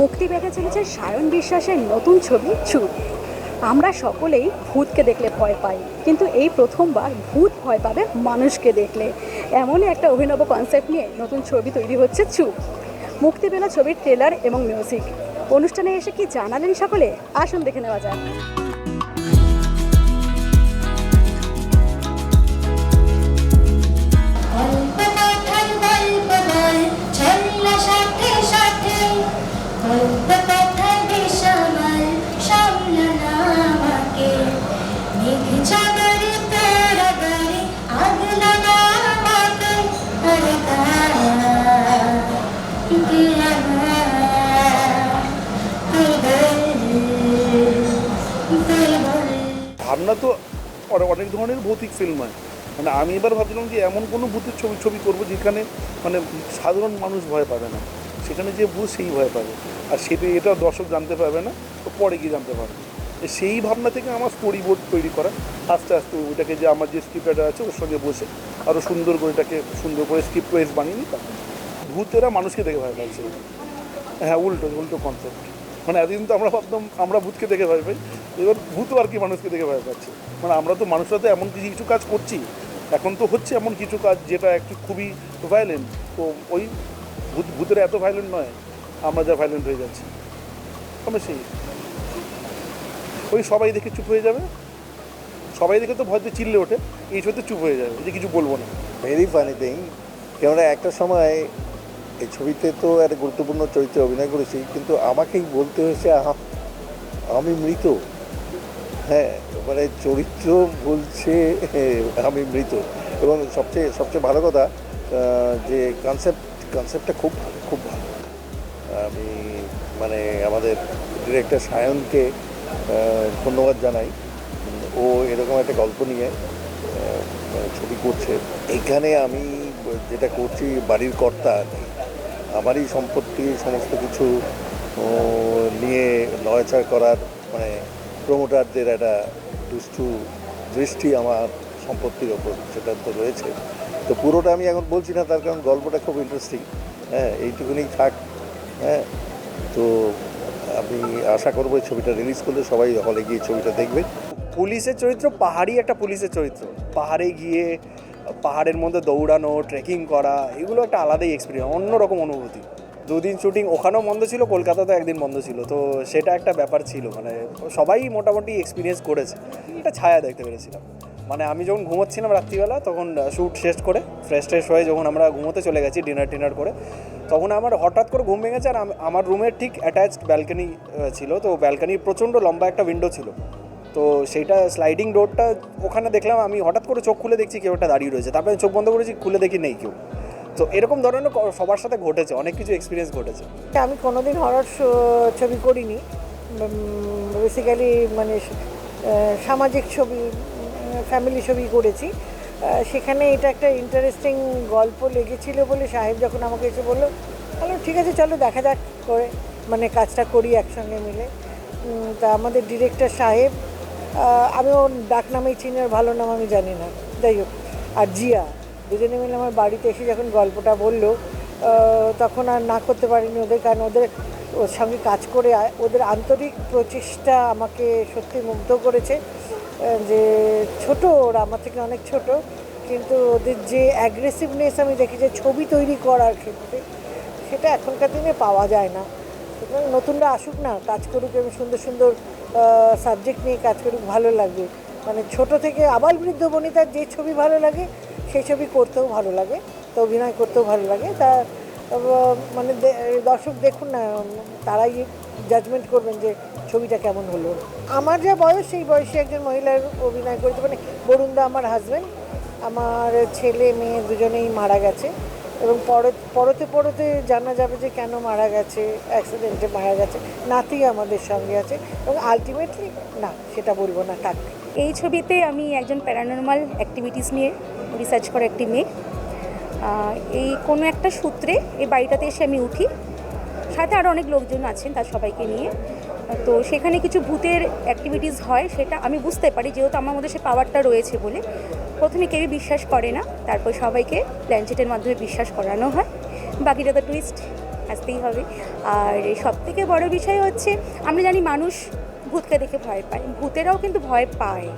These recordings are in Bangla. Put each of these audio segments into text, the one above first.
মুক্তি পেতে চলেছে সায়ন বিশ্বাসের নতুন ছবি চুপ। আমরা সকলেই ভূতকে দেখলে ভয় পাই, কিন্তু এই প্রথমবার ভূত ভয় পাবে মানুষকে দেখলে। এমনই একটা অভিনব কনসেপ্ট নিয়ে নতুন ছবি তৈরি হচ্ছে চুপ। মুক্তি পেল ছবির ট্রেলার এবং মিউজিক অনুষ্ঠানে এসে কি জানালেন সকলে? আসুন দেখে নেওয়া যাক। অনেক ধরনের ভৌতিক ফিল্ম হয়। মানে আমি এবার ভাবছিলাম যে এমন কোনো ভূতের ছবি ছবি করব যেখানে মানে সাধারণ মানুষ ভয় পাবে না। সেখানে যে ভূত সেই ভয় পাবে। আর সেটা এটা দর্শক জানতে পারবে না, তো পরে গিয়ে জানতে পারবে। সেই ভাবনা থেকে আমার স্টোরি বোর্ড তৈরি করা। আস্তে আস্তে ওইটাকে যে আমার যে স্ক্রিপ্ট আছে ওর সঙ্গে বসে আরও সুন্দর করে এটাকে সুন্দর করে স্ক্রিপ্ট ওয়েস বানিয়ে নিতাম ভূতেরা মানুষকে দেখে ভয় পাচ্ছে হ্যাঁ উল্টো উল্টো কনসেপ্ট মানে এতদিন তো আমরা ভাবতাম আমরা ভূতকে দেখে ভয় পাই। এবার ভূতও আর কি মানুষকে দেখে ভয় পাচ্ছে মানে আমরা তো মানুষরা তো এমন কিছু কিছু কাজ করছি, এখন তো হচ্ছে এমন কিছু কাজ যেটা একটু খুবই ভায়োলেন্ট তো ওই ভূত ভূতের এত ভায়োলেন্ট নয়, আমরা যা ভায়োলেন্ট হয়ে যাচ্ছি। আমি সেই। ওই সবাই দেখে চুপ হয়ে যাবে। সবাই দেখে তো ভয়তে চিল্লে ওঠে, এই ছবিতে চুপ হয়ে যাবে, যে কিছু বলব না। ভেরি ফানি থিং কেননা একটা সময় এই ছবিতে তো একটা গুরুত্বপূর্ণ চরিত্রে অভিনয় করেছি, কিন্তু আমাকেই বলতে হয়েছে আমি মৃত। হ্যাঁ মানে চরিত্র বলছে, আমি মৃত। এবং সবচেয়ে সবচেয়ে ভালো কথা যে কনসেপ্ট কনসেপ্টটা খুব খুব ভালো। আমি মানে আমাদের ডিরেক্টর সায়নকে ধন্যবাদ জানাই। ও এরকম একটা গল্প নিয়ে ছবি করছে। এখানে আমি যেটা করছি, বাড়ির কর্তা আমারই সম্পত্তি, সমস্ত কিছু নিয়ে নয়চার করার মানে প্রমোটারদের একটা দুষ্টু দৃষ্টি আমার সম্পত্তির ওপর, সেটা তো রয়েছে। তো পুরোটা আমি এখন বলছি না, তার কারণ গল্পটা খুব ইন্টারেস্টিং হ্যাঁ এইটুকুনি থাক। হ্যাঁ তো আমি আশা করব ছবিটা রিলিজ করলে সবাই হলে গিয়ে ছবিটা দেখবে। পুলিশের চরিত্র পাহাড়ি একটা পুলিশের চরিত্র। পাহাড়ে গিয়ে, পাহাড়ের মধ্যে দৌড়ানো ট্রেকিং করা, এগুলো একটা আলাদাই এক্সপিরিয়েন্স অন্যরকম অনুভূতি। দুদিন শুটিং ওখানেও বন্ধ ছিল, কলকাতাতেও একদিন বন্ধ ছিল। তো সেটা একটা ব্যাপার ছিল মানে সবাই মোটামুটি এক্সপিরিয়েন্স করেছে। একটা ছায়া দেখতে পেরেছিলাম। মানে আমি যখন ঘুমোচ্ছিলাম রাত্রিবেলা, তখন শ্যুট শেষ করে ফ্রেশ ট্রেশ হয়ে যখন আমরা ঘুমোতে চলে গেছি ডিনার টিনার করে, তখন আমার হঠাৎ করে ঘুম ভেঙেছে আর আমার রুমের ঠিক অ্যাটাচড ব্যালকানি ছিল। তো ব্যালকানির প্রচণ্ড লম্বা একটা উইন্ডো ছিল। তো সেইটা স্লাইডিং ডোরটা ওখানে দেখলাম, আমি হঠাৎ করে চোখ খুলে দেখছি কেউ একটা দাঁড়িয়ে রয়েছে। তারপরে চোখ বন্ধ করেছি, খুলে দেখি নেই কেউ। তো এরকম ধরনের সবার সাথে ঘটেছে, অনেক কিছু এক্সপিরিয়েন্স ঘটেছে। আমি কোনোদিন হরর ছবি করিনি। বেসিক্যালি মানে সামাজিক ছবি ফ্যামিলি ছবি করেছি। সেখানে এটা একটা ইন্টারেস্টিং গল্প লেগেছিল বলে সাহেব যখন আমাকে এসে বলল বলল ঠিক আছে, চলো, দেখা যাক করে মানে কাজটা করি একসঙ্গে মিলে। তা আমাদের ডিরেক্টর সাহেব আমি ওর ডাক নামেই চিনি আর ভালো নাম আমি জানি না। যাই হোক, আর জিয়া। দুজনে মিলে আমার বাড়িতে এসে যখন গল্পটা বলল তখন আর না করতে পারিনি ওদের, কারণ ওদের, ওর সঙ্গে কাজ করে ওদের আন্তরিক প্রচেষ্টা আমাকে সত্যি মুগ্ধ করেছে যে ছোট ওরা, আমার থেকে অনেক ছোট, কিন্তু ওদের যে অ্যাগ্রেসিভনেস আমি দেখি, যে ছবি তৈরি করার ক্ষেত্রে, সেটা এখনকার দিনে পাওয়া যায় না। সুতরাং নতুনরা আসুক না, কাজ করুক এবং সুন্দর সুন্দর সাবজেক্ট নিয়ে কাজ করুক, ভালো লাগবে। মানে ছোট থেকে আবাল বৃদ্ধ বনিতার যে ছবি ভালো লাগে সেই ছবি করতেও ভালো লাগে, তো অভিনয় করতেও ভালো লাগে। তা মানে দর্শক দেখুন না, তারাই জাজমেন্ট করবেন যে ছবিটা কেমন হলো। আমার যা বয়স, সেই বয়সে একজন মহিলার অভিনয় করতে মানে বরুণদা আমার হাজব্যান্ড আমার ছেলে, মেয়ে দুজনেই মারা গেছে। এবং পর- পরতে পরতে জানা যাবে যে কেন মারা গেছে অ্যাক্সিডেন্টে মারা গেছে, নাতি আমাদের সঙ্গে আছে। এবং আলটিমেটলি না, সেটা বলব না, থাক। এই ছবিতে আমি একজন প্যারানর্মাল অ্যাক্টিভিটিস নিয়ে রিসার্চ করা একটি মেয়ে। এই কোনো একটা সূত্রে এই বাড়িটাতে এসে আমি উঠি। সাথে আরও অনেক লোকজন আছেন তার সবাইকে নিয়ে। তো সেখানে কিছু ভূতের অ্যাক্টিভিটিস হয়, সেটা আমি বুঝতে পারি, যেহেতু আমার মধ্যে সে পাওয়ারটা রয়েছে বলে। প্রথমে কেউই বিশ্বাস করে না, তারপর সবাইকে প্ল্যানচেটের মাধ্যমে বিশ্বাস করানো হয়। বাকিটা তো টুইস্ট আসতেই হবে। আর সব থেকে বড় বিষয় হচ্ছে, আমরা জানি মানুষ ভূতকে দেখে ভয় পায়। ভূতেরাও কিন্তু ভয় পায়।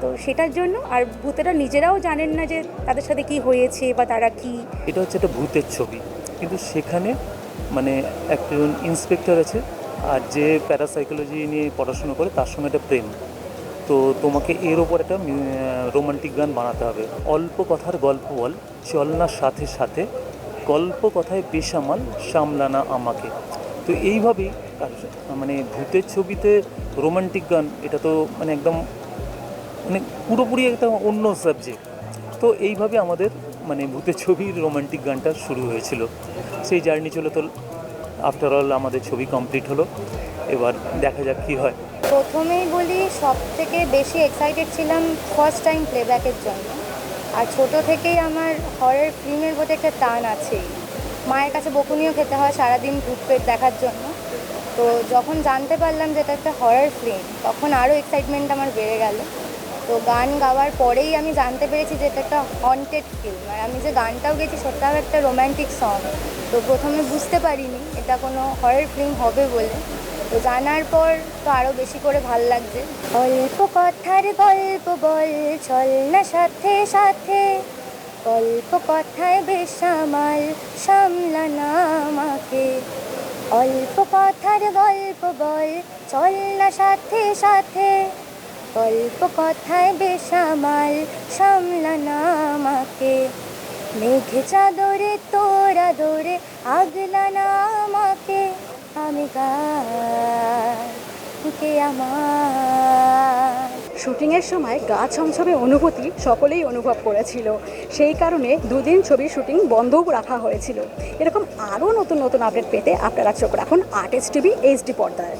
তো সেটার জন্য, আর ভূতেরা নিজেরাও জানেন না যে তাদের সাথে কি হয়েছে বা তারা কি। এটা হচ্ছে একটা ভূতের ছবি। কিন্তু সেখানে মানে একজন ইন্সপেক্টর আছে, আর যে প্যারাসাইকোলজি নিয়ে পড়াশোনা করে, তার সঙ্গে একটা প্রেম। তো তোমাকে এর ওপর একটা রোমান্টিক গান বানাতে হবে। অল্প কথার গল্প বল, চল না সাথে সাথে, গল্প কথায় বেসামাল, সামলানা আমাকে। তো এইভাবেই মানে ভূতের ছবিতে রোমান্টিক গান, এটা তো মানে একদম মানে পুরোপুরি একটা অন্য সাবজেক্ট তো এইভাবে আমাদের মানে ভূতের ছবির রোমান্টিক গানটা শুরু হয়েছিল। সেই জার্নি চলে তো আফটার অল আমাদের ছবি কমপ্লিট হলো। এবার দেখা যাক কী হয়। প্রথমেই বলি সব থেকে বেশি এক্সাইটেড ছিলাম ফার্স্ট টাইম প্লেব্যাকের জন্য। আর ছোট থেকেই আমার হরের ফিল্মের প্রতি একটা টান আছেই। মায়ের কাছে বকুনিও খেতে হয় সারাদিন ভূত পেট দেখার জন্য। তো যখন জানতে পারলাম যে এটা একটা হরার ফিল্ম তখন আরও এক্সাইটমেন্ট আমার বেড়ে গেল। তো গান গাওয়ার পরেই আমি জানতে পেরেছি যে এটা একটা হন্টেড ফিল্ম আর আমি যে গানটাও গেছি সেটাও একটা রোম্যান্টিক সং তো প্রথমে বুঝতে পারিনি এটা কোনো হরার ফিল্ম হবে বলে। তো জানার পর তো আরও বেশি করে ভালো লাগছে। অল্প কথার গল্প বল, চল না সাথে সাথে। অল্প কথায় বেসামাল সামলানা আমাকে। অল্প কথার গল্প বল, চল না সাথে সাথে। অল্প কথায় বেসামাল সামলানা আমাকে। মেঘে চাদরে তোরা দরে আগলানা আমাকে। আমি গাকে আমার শুটিংয়ের সময় গা ছমছমে অনুভূতি সকলেই অনুভব করেছিল। সেই কারণে দুদিন ছবির শুটিং বন্ধও রাখা হয়েছিল। এরকম আরও নতুন নতুন আপডেট পেতে আপনারা চোখ রাখুন আর্টিস্ট টিভি, এইচডি পর্দায়।